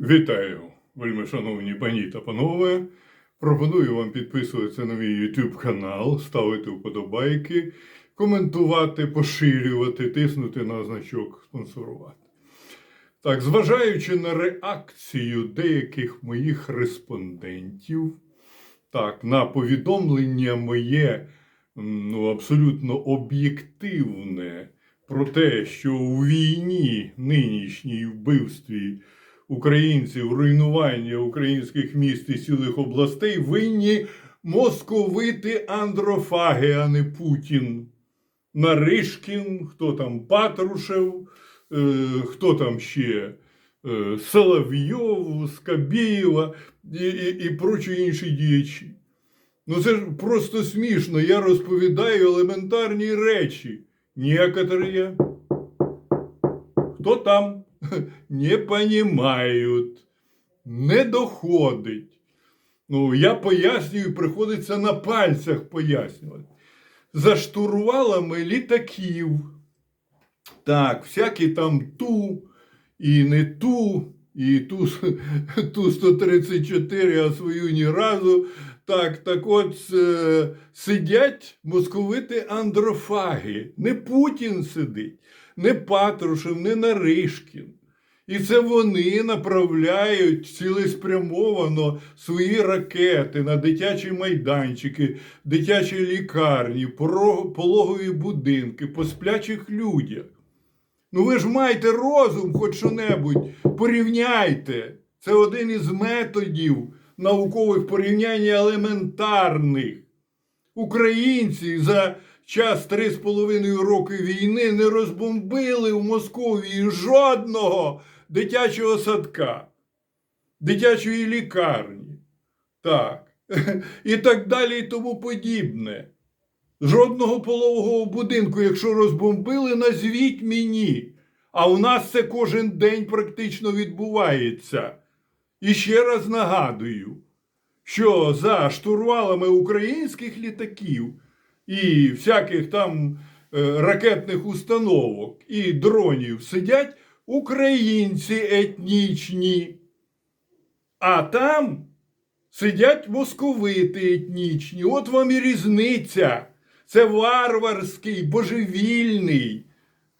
Вітаю, вельми шановні пані та панове. Пропоную вам підписуватися на мій YouTube канал, ставити вподобайки, коментувати, поширювати, тиснути на значок спонсорувати. Так, зважаючи на реакцію деяких моїх респондентів, так, на повідомлення моє ну, абсолютно об'єктивне про те, що у війні нинішній вбивстві українців, руйнування українських міст і цілих областей винні московити андрофаги, а не Путін. Наришкін, хто там Патрушев, е, хто там ще е, Соловйов, Скабєєва і, і, і прочі інші діячі. Ну це ж просто смішно. Я розповідаю елементарні речі. Некоторые, хто там, не понимають, не доходить. Ну, я пояснюю, приходиться на пальцях пояснювати. За штурвалами літаків. Так, всякі там ту і не ту, і ту, ту 134, а свою ні разу. Так, так от е, сидять московити андрофаги. Не Путін сидить, не Патрушев, не Наришкін. І це вони направляють цілеспрямовано свої ракети на дитячі майданчики, дитячі лікарні, пологові будинки, по сплячих людях. Ну ви ж маєте розум, хоч що-небудь, порівняйте. Це один із методів наукових порівнянь елементарних. Українці за час 3,5 роки війни не розбомбили в Московії жодного дитячого садка, дитячої лікарні. Так. І так далі, і тому подібне. Жодного пологового будинку, якщо розбомбили, назвіть мені. А у нас це кожен день практично відбувається. І ще раз нагадую, що за штурвалами українських літаків і всяких там е, ракетних установок і дронів сидять українці етнічні. А там сидять московити етнічні. От вам і різниця. Це варварський, божевільний.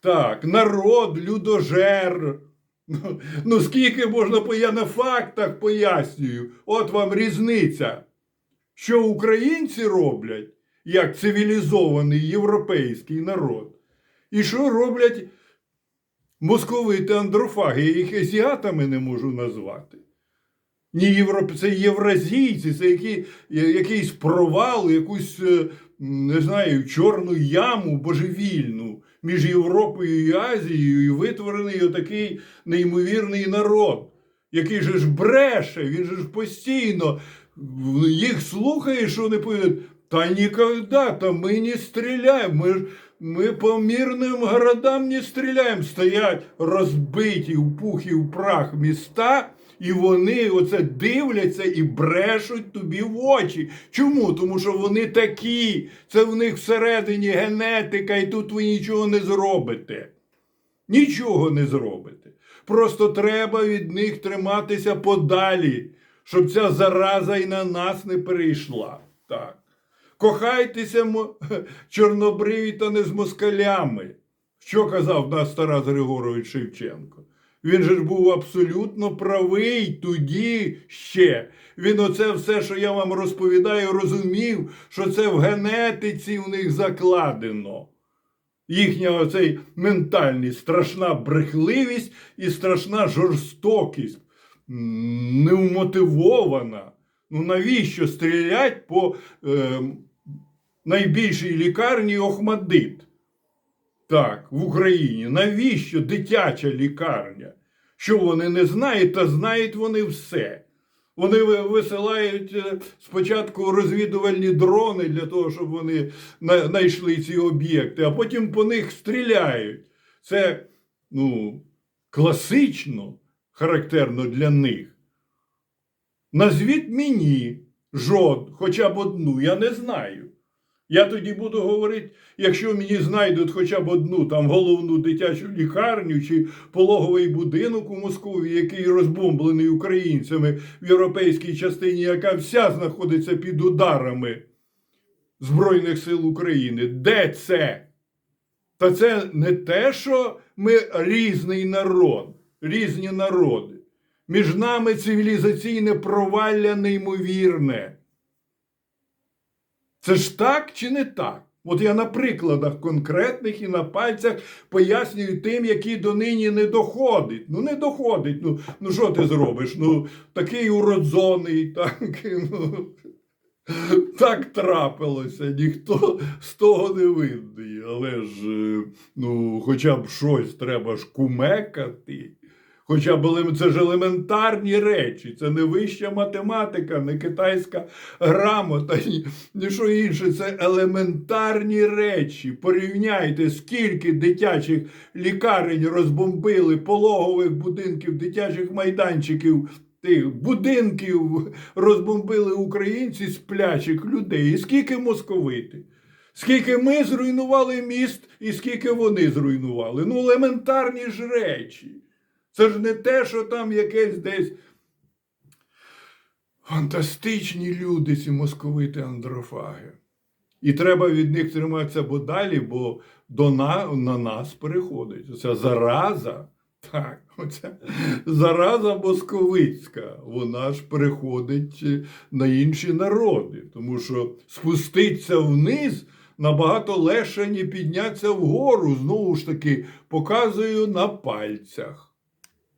Так, народ, людожер. Ну, ну скільки можна я на фактах пояснюю. От вам різниця. Що українці роблять як цивілізований європейський народ, і що роблять московити андрофаги. Я їх азіатами не можу назвати. Ні, європ... це євразійці, це які... якийсь провал, якусь, е, не знаю, чорну яму божевільну між Європою і Азією, і витворений отакий неймовірний народ, який же ж бреше, він же ж постійно їх слухає, що вони повідомляють. Та та ми не стріляємо, ми, ж- ми по мирним городам не стріляємо. Стоять розбиті в пух і в прах міста, і вони оце дивляться і брешуть тобі в очі. Чому? Тому що вони такі, це в них всередині генетика, і тут ви нічого не зробите. Нічого не зробите. Просто треба від них триматися подалі, щоб ця зараза і на нас не перейшла. Так. Кохайтеся, чорнобриві, та не з москалями. Що казав нас Тарас Григорович Шевченко? Він же ж був абсолютно правий тоді ще. Він оце все, що я вам розповідаю, розумів, що це в генетиці в них закладено. Їхня оцей ментальність, страшна брехливість і страшна жорстокість, невмотивована. Ну навіщо стрілять по е, найбільшій лікарні Охмадит? Так, в Україні. Навіщо дитяча лікарня? Що вони не знають, та знають вони все. Вони висилають е, спочатку розвідувальні дрони для того, щоб вони знайшли ці об'єкти, а потім по них стріляють. Це ну, класично характерно для них. Назвіть мені жод, хоча б одну, я не знаю. Я тоді буду говорити, якщо мені знайдуть хоча б одну там головну дитячу лікарню чи пологовий будинок у Москві, який розбомблений українцями в європейській частині, яка вся знаходиться під ударами Збройних сил України. Де це? Та це не те, що ми різний народ, різні народи. Між нами цивілізаційне провалля неймовірне. Це ж так чи не так? От я на прикладах конкретних і на пальцях пояснюю тим, які донині не доходить. Ну, не доходить. Ну, ну що ти зробиш? Ну, такий уродзоний, так, ну, так трапилося, ніхто з того не винний. Але ж, е, ну, хоча б щось треба ж кумекати. Хоча б елем- це ж елементарні речі, це не вища математика, не китайська грамота, ні, що інше. Це елементарні речі. Порівняйте, скільки дитячих лікарень розбомбили, пологових будинків, дитячих майданчиків, тих будинків розбомбили українці сплячих людей. І скільки московити? Скільки ми зруйнували міст, і скільки вони зруйнували. Ну, елементарні ж речі. Це ж не те, що там якесь десь фантастичні люди, ці московити андрофаги. І треба від них триматися бо далі, бо до на, на нас переходить. Оця зараза, так, оця зараза московицька, вона ж переходить на інші народи. Тому що спуститися вниз набагато легше, ніж піднятися вгору. Знову ж таки, показую на пальцях.